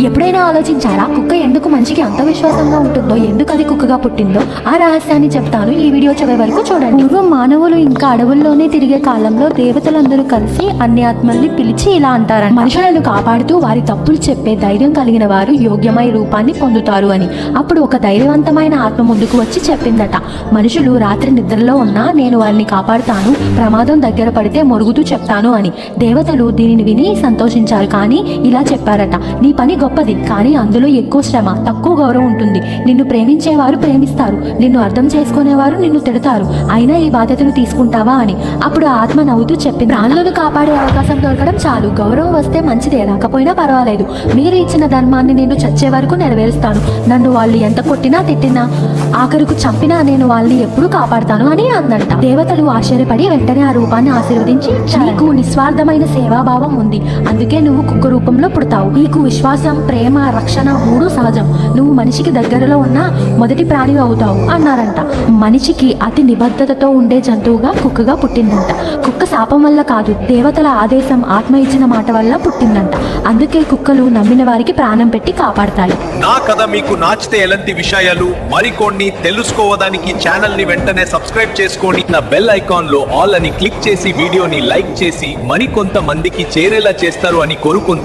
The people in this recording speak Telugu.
ఎప్పుడైనా ఆలోచించారా కుక్క ఎందుకు మనిషికి అంత విశ్వాసంగా ఉంటుందో ఎందుకు అది కుక్కగా పుట్టిందో? ఆ రహస్యాన్ని చెప్తాను ఈ వీడియో చివరి వరకు చూడండి. పూర్వం మానవులు ఇంకా అడవుల్లోనే తిరిగే కాలంలో దేవతలందరూ కలిసి అన్ని ఆత్మల్ని పిలిచి ఇలా అంటారు మనుషులను కాపాడుతూ వారి తప్పులు చెప్పే ధైర్యం కలిగిన వారు యోగ్యమై రూపాన్ని పొందుతారు అని. అప్పుడు ఒక ధైర్యవంతమైన ఆత్మ ముందుకు వచ్చి చెప్పిందట మనుషులు రాత్రి నిద్రలో ఉన్నా నేను వారిని కాపాడుతాను ప్రమాదం దగ్గర పడితే మొరుగుతూ చెప్తాను అని. దేవతలు దీనిని విని సంతోషించారు కానీ ఇలా చెప్పారట నీ పని గొప్పది కానీ అందులో ఎక్కువ శ్రమ తక్కువ గౌరవం ఉంటుంది. నిన్ను ప్రేమించేవారు ప్రేమిస్తారు నిన్ను అర్థం చేసుకునేవారు నిన్ను తిడతారు. అయినా ఈ బాధ్యతను తీసుకుంటావా అని. అప్పుడు ఆత్మ నవ్వుతూ చెప్పింది ప్రాణులను కాపాడే అవకాశం దొరకడం చాలు. గౌరవం వస్తే మంచిదే రాకపోయినా పర్వాలేదు. మీరు ఇచ్చిన ధర్మాన్ని నేను చచ్చే వరకు నెరవేరుస్తాను. నన్ను వాళ్ళు ఎంత కొట్టినా తిట్టినా ఆఖరుకు చంపినా నేను వాళ్ళని ఎప్పుడూ కాపాడుతాను అని అందంట దేవతలు ఆశ్చర్యపడి వెంటనే ఆ రూపాన్ని ఆశీర్వదించి నీకు నిస్వార్థమైన సేవాభావం ఉంది. అందుకే నువ్వు కుక్క రూపంలో పుడతావు. నీకు విశ్వాసం ప్రేమ రక్షణ మూడు సహజం. నువ్వు మనిషికి దగ్గరలో ఉన్న మొదటి ప్రాణి అవుతావు అన్నారంట. మనిషికి అతి నిబద్ధతతో ఉండే జంతువుగా కుక్కగా పుట్టిందంట. కుక్క శాపం వల్ల కాదు దేవతల ఆదేశం ఆత్మ ఇచ్చిన మాట వల్ల పుట్టిందంట. అందుకే కుక్కలు నమ్మిన వారికి ప్రాణం పెట్టి కాపాడతాయి. నా కథ మీకు నాచితే ఎలాంటి విషయాలు మరికొన్ని తెలుసుకోవడానికి ఛానల్ని వెంటనే సబ్స్క్రైబ్ చేసుకొని నా బెల్ ఐకాన్లో ఆల్ అని క్లిక్ చేసి వీడియోని లైక్ చేసి మరికొంత మందికి చేరేలా చేస్తారు అని కోరుకుంటున్నాను.